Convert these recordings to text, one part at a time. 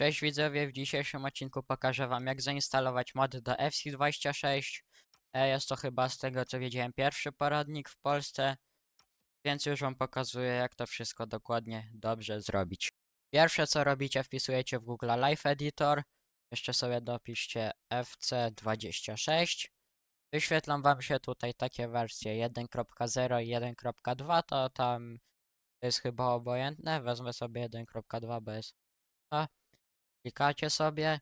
Cześć widzowie, w dzisiejszym odcinku pokażę wam jak zainstalować mod do FC26. E, Jest to chyba z tego co wiedziałem pierwszy poradnik w Polsce, więc już wam pokazuję jak to wszystko dokładnie dobrze zrobić. Pierwsze co robicie wpisujecie w Google Live Editor, jeszcze sobie dopiszcie FC26. Wyświetlą wam się tutaj takie wersje 1.0 i 1.2, to tam jest chyba obojętne, wezmę sobie 1.2 bez a klikacie sobie,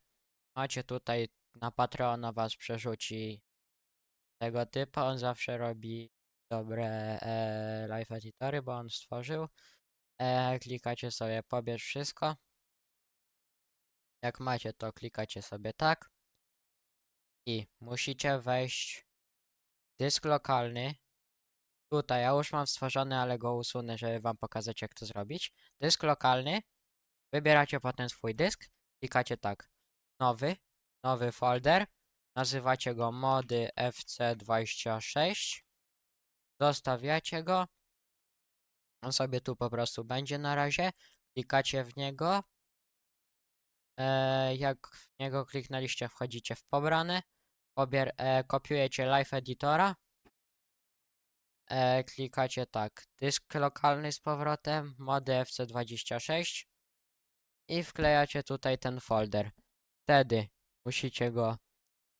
macie tutaj na Patreona was przerzuci tego typu, on zawsze robi dobre e, live editory, bo on stworzył. E, klikacie sobie pobierz wszystko. Jak macie to klikacie sobie tak i musicie wejść dysk lokalny. Tutaj ja już mam stworzony, ale go usunę, żeby wam pokazać jak to zrobić. Dysk lokalny. Wybieracie potem swój dysk, klikacie tak, nowy, nowy folder, nazywacie go mody FC26, zostawiacie go, on sobie tu po prostu będzie na razie, klikacie w niego, e, jak w niego kliknęliście, wchodzicie w pobrane, pobier, e, kopiujecie live editora, e, klikacie tak, dysk lokalny z powrotem, mody FC26, i wklejacie tutaj ten folder. Wtedy musicie go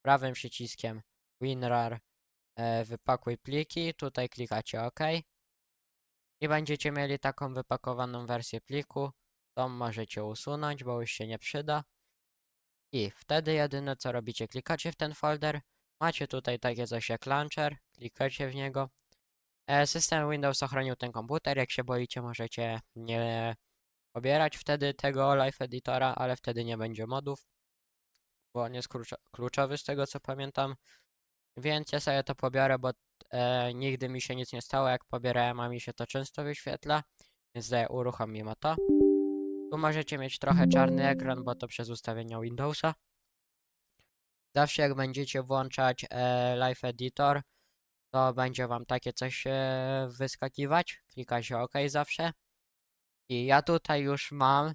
prawym przyciskiem WinRAR e, wypakuj pliki, tutaj klikacie OK i będziecie mieli taką wypakowaną wersję pliku. Tą możecie usunąć, bo już się nie przyda. I wtedy jedyne co robicie, klikacie w ten folder, macie tutaj takie coś jak launcher, klikacie w niego. E, System Windows ochronił ten komputer, jak się boicie możecie nie pobierać wtedy tego live editora, ale wtedy nie będzie modów, bo on jest kluczo kluczowy z tego co pamiętam. Więc ja sobie to pobiorę, bo e, nigdy mi się nic nie stało, jak pobierałem, a mi się to często wyświetla, więc daję uruchomimy to. Tu możecie mieć trochę czarny ekran, bo to przez ustawienia Windowsa. Zawsze jak będziecie włączać e, live editor, to będzie wam takie coś e, wyskakiwać. Klika się OK zawsze. I ja tutaj już mam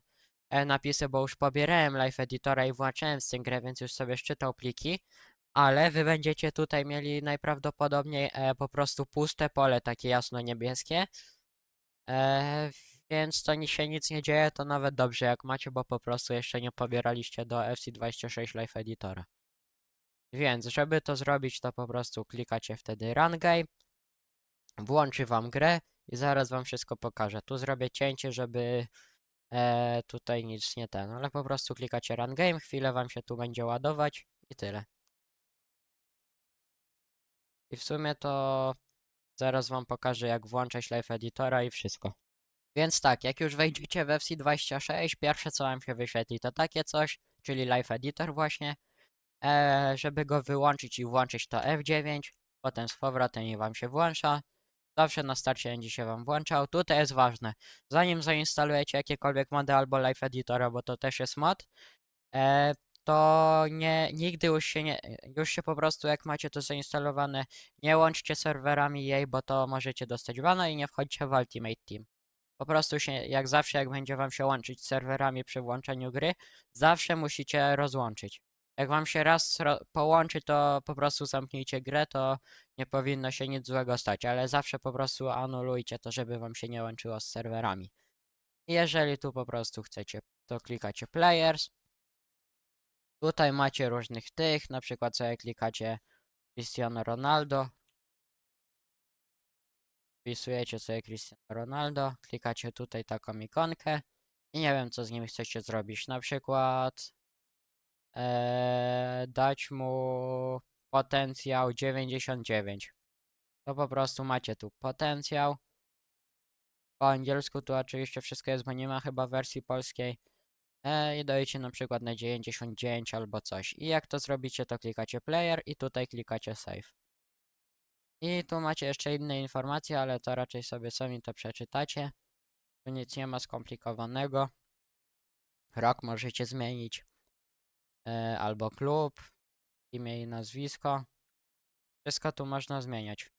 e, napisy, bo już pobierałem Live Editora i włączyłem z grę, więc już sobie szczytał pliki. Ale wy będziecie tutaj mieli najprawdopodobniej e, po prostu puste pole, takie jasno-niebieskie. E, więc to się nic nie dzieje, to nawet dobrze jak macie, bo po prostu jeszcze nie pobieraliście do FC26 Live Editora. Więc, żeby to zrobić, to po prostu klikacie wtedy Run Game, włączy wam grę i zaraz wam wszystko pokażę. Tu zrobię cięcie, żeby e, tutaj nic nie ten, ale po prostu klikacie Run Game, chwilę wam się tu będzie ładować i tyle. I w sumie to zaraz wam pokażę jak włączać Live Editora i wszystko. Więc tak, jak już wejdziecie w FC26, pierwsze co wam się wyświetli to takie coś, czyli Live Editor właśnie. E, żeby go wyłączyć i włączyć to F9, potem z powrotem i wam się włącza. Zawsze na starcie będzie się wam włączał. Tutaj jest ważne, zanim zainstalujecie jakiekolwiek mody albo Live Editora, bo to też jest mod, e, to nie, nigdy już się nie, już się po prostu jak macie to zainstalowane, nie łączcie serwerami jej, bo to możecie dostać bana i nie wchodźcie w Ultimate Team. Po prostu się, jak zawsze, jak będzie wam się łączyć z serwerami przy włączeniu gry, zawsze musicie rozłączyć. Jak wam się raz połączy, to po prostu zamknijcie grę, to nie powinno się nic złego stać, ale zawsze po prostu anulujcie to, żeby wam się nie łączyło z serwerami. Jeżeli tu po prostu chcecie, to klikacie Players. Tutaj macie różnych tych, na przykład sobie klikacie Cristiano Ronaldo. Wpisujecie sobie Cristiano Ronaldo, klikacie tutaj taką ikonkę i nie wiem co z nim chcecie zrobić. Na przykład eee, dać mu potencjał 99. To po prostu macie tu potencjał. Po angielsku tu oczywiście wszystko jest, bo nie ma chyba wersji polskiej. E, I dajecie na przykład na 99 albo coś. I jak to zrobicie, to klikacie player i tutaj klikacie save. I tu macie jeszcze inne informacje, ale to raczej sobie sami to przeczytacie. Tu nic nie ma skomplikowanego. Rok możecie zmienić. E, albo klub, imię i nazwisko. Wszystko tu można zmieniać.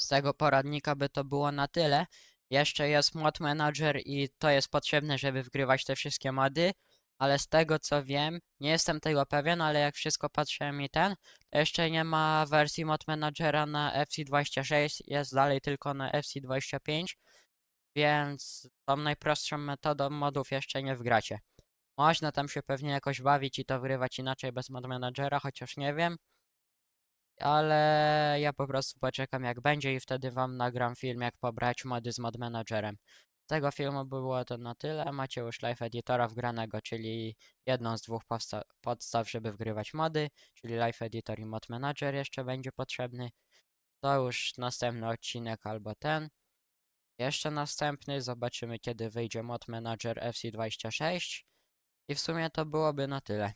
Z tego poradnika by to było na tyle, Jeszcze jest mod manager i to jest potrzebne, żeby wgrywać te wszystkie mody, ale z tego co wiem, nie jestem tego pewien, ale jak wszystko patrzyłem i ten, to jeszcze nie ma wersji mod managera na FC26, jest dalej tylko na FC25, więc tą najprostszą metodą modów jeszcze nie wgracie. Można tam się pewnie jakoś bawić i to wgrywać inaczej bez mod managera, chociaż nie wiem. Ale ja po prostu poczekam jak będzie i wtedy wam nagram film jak pobrać mody z mod managerem. Z tego filmu było to na tyle. Macie już live editora wgranego, czyli jedną z dwóch podstaw, żeby wgrywać mody, czyli live editor i mod manager jeszcze będzie potrzebny. To już następny odcinek albo ten. Jeszcze następny, zobaczymy kiedy wyjdzie mod manager FC26. I w sumie to byłoby na tyle.